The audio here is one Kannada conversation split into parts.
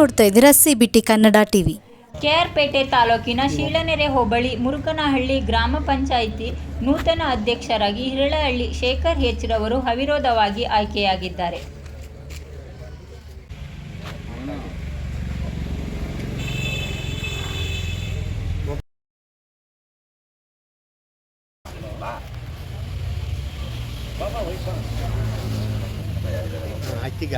ನೋಡ್ತಾ ಇದ್ದೀರಾ? C B T Kannada TV KR Pete ತಾಲೂಕಿನ ಶೀಲನೆರೆ ಹೋಬಳಿ ಮುರುಕನಹಳ್ಳಿ ಗ್ರಾಮ ಪಂಚಾಯಿತಿ ನೂತನ ಅಧ್ಯಕ್ಷರಾಗಿ ಹಿರಳಹಳ್ಳಿ ಶೇಖರ್ ಹೆಚ್ ರವರು ಅವಿರೋಧವಾಗಿ ಆಯ್ಕೆಯಾಗಿದ್ದಾರೆ. ಆಯ್ತೀಗ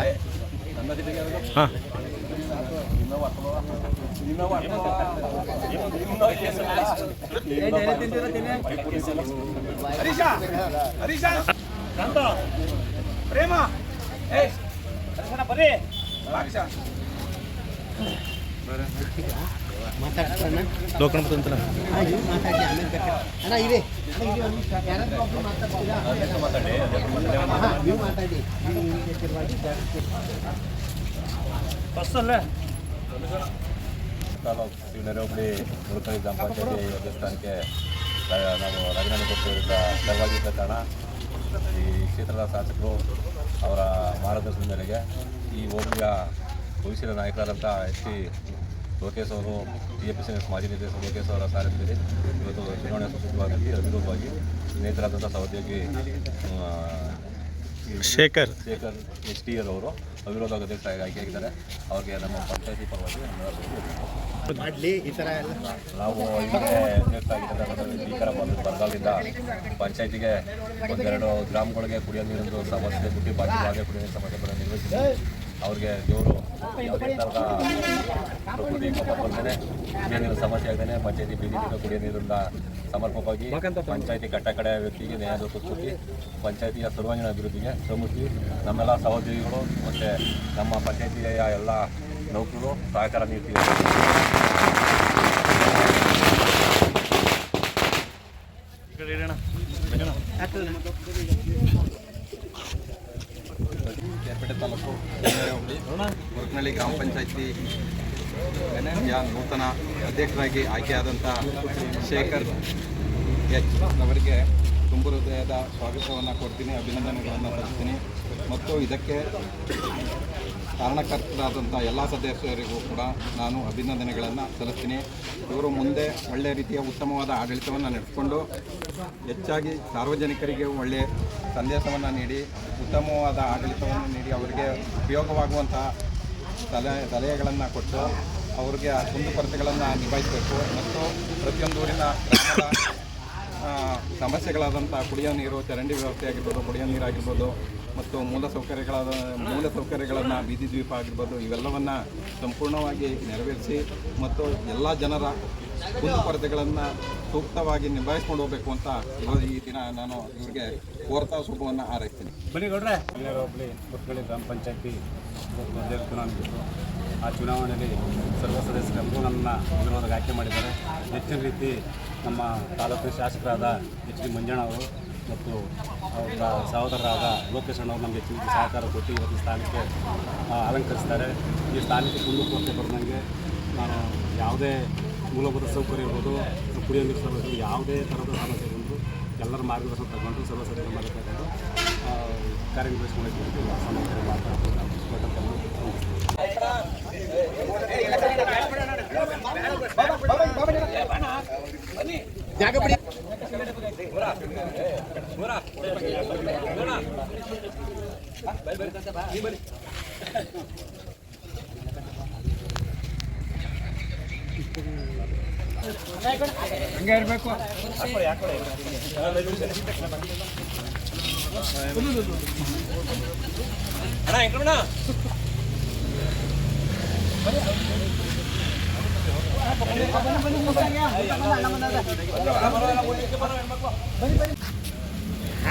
ಹರೀಶ ಹರೀಶ ಪ್ರೇಮ ಬರ್ರಿ ಮಾತಾಡ್ತಾನ ಅಣ್ಣ ಇದೆ ಮಾತಾಡಿ ಬಸ್ಸಲ್ಲೇ. ತಾಲೂಕು ಶಿವನಗರ ಹೋಬಳಿ ಮುರುಕಳಿ ಗ್ರಾಮ ಪಂಚಾಯತಿ ನಾವು ರಾಜೀನಾಮೆ ನೆರವಾಗಿದ್ದ ಕಾರಣ ಈ ಕ್ಷೇತ್ರದ ಶಾಸಕರು ಅವರ ಮಾರ್ಗದರ್ಶನದ ಮೇರೆಗೆ ಈ ಹೋಬಳಿಯ ಭವಿಷ್ಯದ ನಾಯಕರಾದಂಥ ಎಸ್ ಟಿ ಲೋಕೇಶ್ ಅವರು ಟಿ ಎ ಪಿ ಸಿ ಮಾಜಿ ನಿರ್ದೇಶಕ ಲೋಕೇಶ್ ಅವರ ಸಾರಥ್ಯದಲ್ಲಿ ಇವತ್ತು ಚುನಾವಣೆ ಸುಸೂತ್ರವಾಗಿ ಅವಿರೋಧವಾಗಿ ಸ್ನೇಹಿತರಾದಂಥ ಸಹೋದ್ಯೋಗಿ ಆ, Shekhar. Shekhar H T L ಅವರು ಅವಿರೋಧ ಅಧ್ಯಕ್ಷರಾಗಿ ಆಯ್ಕೆಯಾಗಿದ್ದಾರೆ ಅವ್ರಿಗೆ ನಮ್ಮ ಪಂಚಾಯತಿ ಪರವಾಗಿ. ಮಾಡಲಿ ಈ ಥರ ಎಲ್ಲ. ನಾವು ಹಿಂದೆ ಅಧ್ಯಕ್ಷರಾಗಿದ್ದ ಭೀಕರ ಬಂದು ಬರಗಾಲದಿಂದ ಪಂಚಾಯತಿಗೆ ಒಂದೆರಡು ಗ್ರಾಮಗಳಿಗೆ ಕುಡಿಯೋ ನೀರಿನ ಸಮಸ್ಯೆ ಬುಟ್ಟಿ ಪಾಟಿ ಹಾಗೆ ಕುಡಿಯೋ ನೀರಿನ ಸಮಸ್ಯೆ ಕೂಡ ನಿರ್ವಹಿಸಿ ಅವ್ರಿಗೆ ದೇವರು ಯಾವುದೇ ಥರದ ಪ್ರಕೃತಿ ಬಂದೇ ಕುಡಿಯೋ ನೀರಿನ ಸಮಸ್ಯೆ ಆಗದೇ ಪಂಚಾಯತಿ ಬೀದಿ ನೀರು ಕುಡಿಯೋ ನೀರಿಂದ ಸಮರ್ಪಕವಾಗಿ ಪಂಚಾಯತಿ ಕಟ್ಟ ಕಡೆ ವ್ಯಕ್ತಿಗೆ ನ್ಯಾಯ ದೊರಕಿಸ್ಕೊಟ್ಟು ಪಂಚಾಯತಿಯ ಸರ್ವಾಂಗೀಣ ಅಭಿವೃದ್ಧಿಗೆ ಶ್ರಮಿಸಿ ನಮ್ಮೆಲ್ಲ ಸಹೋದ್ಯೋಗಿಗಳು ಮತ್ತು ನಮ್ಮ ಪಂಚಾಯತಿಯ ಎಲ್ಲ ನೌಕರರು ಸಹಕಾರ ನೀಡ್ತೀವಿ ತಾಲೂಕು ಹೋಬಳಿ ಮುರುಕನಹಳ್ಳಿ ಗ್ರಾಮ ಪಂಚಾಯತಿ ನೂತನ ಅಧ್ಯಕ್ಷರಾಗಿ ಆಯ್ಕೆಯಾದಂಥ ಶೇಖರ್ ಎಚ್ ಅವರಿಗೆ ತುಂಬ ಹೃದಯದ ಸ್ವಾಗತವನ್ನು ಕೊಡ್ತೀನಿ, ಅಭಿನಂದನೆಗಳನ್ನು ಕೊಡ್ತೀನಿ ಮತ್ತು ಇದಕ್ಕೆ ಕಾರಣಕರ್ತರಾದಂಥ ಎಲ್ಲ ಸದಸ್ಯರಿಗೂ ಕೂಡ ನಾನು ಅಭಿನಂದನೆಗಳನ್ನು ಸಲ್ಲಿಸ್ತೀನಿ. ಇವರು ಮುಂದೆ ಒಳ್ಳೆಯ ರೀತಿಯ ಉತ್ತಮವಾದ ಆಡಳಿತವನ್ನು ನಡೆಸಿಕೊಂಡು ಹೆಚ್ಚಾಗಿ ಸಾರ್ವಜನಿಕರಿಗೆ ಒಳ್ಳೆಯ ಸಂದೇಶವನ್ನು ನೀಡಿ, ಉತ್ತಮವಾದ ಆಡಳಿತವನ್ನು ನೀಡಿ, ಅವರಿಗೆ ಉಪಯೋಗವಾಗುವಂತಹ ಸಲಹೆ ಸಲಹೆಗಳನ್ನು ಕೊಟ್ಟು ಅವ್ರಿಗೆ ಆ ಕುಂದುಕೊರತೆಗಳನ್ನು ನಿಭಾಯಿಸಬೇಕು. ಮತ್ತು ಪ್ರತಿಯೊಂದು ಊರಿನ ಸಮಸ್ಯೆಗಳಾದಂಥ ಕುಡಿಯೋ ನೀರು, ಚರಂಡಿ ವ್ಯವಸ್ಥೆ ಆಗಿರ್ಬೋದು, ಕುಡಿಯೋ ನೀರಾಗಿರ್ಬೋದು ಮತ್ತು ಮೂಲ ಸೌಕರ್ಯಗಳಾದ, ಮೂಲ ಸೌಕರ್ಯಗಳನ್ನು ಬೀದಿ ದ್ವೀಪ ಆಗಿರ್ಬೋದು, ಇವೆಲ್ಲವನ್ನು ಸಂಪೂರ್ಣವಾಗಿ ನೆರವೇರಿಸಿ ಮತ್ತು ಎಲ್ಲ ಜನರ ಕುಂದುಕೊರತೆಗಳನ್ನು ಸೂಕ್ತವಾಗಿ ನಿಭಾಯಿಸ್ಕೊಂಡು ಹೋಗಬೇಕು ಅಂತ ಇವತ್ತು ಈ ದಿನ ನಾನು ಇವರಿಗೆ ಕೋರ್ತಾ ಶುಭವನ್ನು ಹಾರೈಸ್ತೀನಿ. ಬನ್ನಿ ಗೌಡ್ರೆ. ಹೋಬಳಿ ಮುತ್ಕಳಿ ಗ್ರಾಮ ಪಂಚಾಯತಿ ಚುನಾವಣೆ ಆ ಚುನಾವಣೆಯಲ್ಲಿ ಸರ್ವ ಸದಸ್ಯರೆಲ್ಲರೂ ನನ್ನ ವಿರೋಧಕ್ಕೆ ಆಯ್ಕೆ ಮಾಡಿದ್ದಾರೆ. ಹೆಚ್ಚಿನ ರೀತಿ ನಮ್ಮ ತಾಲೂಕಿನ ಶಾಸಕರಾದ ಎಚ್ ಡಿ ಮಂಜಣ್ಣ ಅವರು ಮತ್ತು ಅವರ ಸಹೋದರರಾದ ಲೋಕೇಶ್ ಅಣ್ಣವರು ನಮಗೆ ಚಿಂತೆ ಸಹಕಾರ ಕೊಟ್ಟು ಇವತ್ತು ಸ್ಥಾನಕ್ಕೆ ಅಲಂಕರಿಸ್ತಾರೆ. ಈ ಸ್ಥಾನಕ್ಕೆ ಕುಂದುಕೊರತೆ ಬರೆದಂಗೆ ನಾನು ಯಾವುದೇ ಮೂಲಭೂತ ಸೌಕರ್ಯ ಇರ್ಬೋದು ಕುಡಿಯೋ ನೀರು ಸಮಸ್ಯೆ ಯಾವುದೇ ಥರದ ಸಮಸ್ಯೆ ಬಂದು ಎಲ್ಲರ ಮಾರ್ಗದರ್ಶನ ತಗೊಂಡು ಸರ್ವ ಮಾರ್ಗ ತಗೊಂಡು ಆ, ಕಾರ್ಯನಿರ್ವಹಿಸ್ಕೊಂಡಿದ್ದು ಸಮಸ್ಯೆ ಮಾತಾಡ್ತಾರೆ ಜಾಗ ಬಿಡಿ. ಹಂಗೆ ಇರಬೇಕು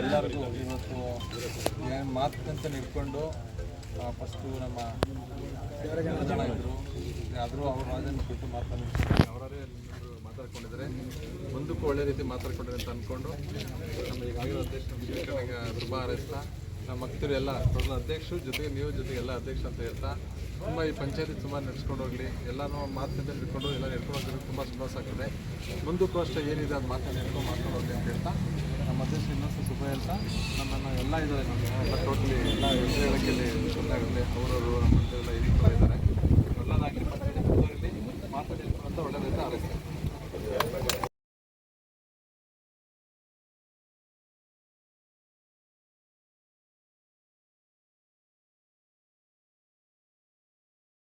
ಎಲ್ಲರಿಗೂ ಇವತ್ತು ಏನು ಮಾತುಕಂತ ನಿಡ್ಕೊಂಡು ಫಸ್ಟು ನಮ್ಮ ಜನ ಇದ್ದರು ಆದರೂ ಅವರು ಅದನ್ನು ಬಿಟ್ಟು ಮಾತಾಡಿ ಅವರೇ ಮಾತಾಡ್ಕೊಂಡಿದ್ದಾರೆ. ಮುಂದಕ್ಕೂ ಒಳ್ಳೆ ರೀತಿ ಮಾತಾಡ್ಕೊಂಡಿದ್ದಾರೆ ಅಂತ ಅಂದ್ಕೊಂಡು ನಮ್ಮ ಈಗಾಗಿರೋ ಅಧ್ಯಕ್ಷ ವಿವೇಕಾನಂದ ದುರ್ಬಾ ನಮ್ಮ ಭಕ್ತರು ಎಲ್ಲ ಟೋಟಲ್ ಅಧ್ಯಕ್ಷರು ಜೊತೆಗೆ ನೀವು ಜೊತೆಗೆ ಎಲ್ಲ ಅಧ್ಯಕ್ಷ ಅಂತ ಹೇಳ್ತಾ, ತುಂಬ ಈ ಪಂಚಾಯತಿ ಸುಮಾರು ನಡೆಸ್ಕೊಂಡು ಹೋಗಲಿ. ಎಲ್ಲನೂ ಮಾತಿನಿಂದ ಹಿಡ್ಕೊಂಡು ಎಲ್ಲ ನಡ್ಕೊಂಡು ಹೋಗಿದ್ರೆ ತುಂಬ ಸಂತೋಷ ಆಗ್ತದೆ. ಮುಂದಕ್ಕೂ ಅಷ್ಟೇ ಏನಿದೆ ಅದು ಮಾತನ್ನು ಹಿಡ್ಕೊಂಡು ಅಂತ ಹೇಳ್ತಾ ನಮ್ಮ ಅಧ್ಯಕ್ಷ ಇನ್ನೊಂದು ಶುಭ ಹೇಳ್ತಾ ನಮ್ಮನ್ನು ಎಲ್ಲ ಇದ್ದಾರೆ ನಮಗೆ. ಎಲ್ಲ ಟೋಟಲಿ ಎಲ್ಲ ಹೆಸರು ಹೇಳೋಕ್ಕೆ ಗೊತ್ತಾಗುತ್ತೆ ಅವರವರು ನಮ್ಮ ಎಲ್ಲ ಹಿರಿಯರು ಇದ್ದಾರೆ ಒಳ್ಳೆದಾಗಲಿ ಪಂಚಾಯತಿ ಮುಂದುವರಿಲಿ ಮಾತಾಡಿ ಅಂತ ಒಳ್ಳೆದೈತೆ ಆರೈಸ್ತಾರೆ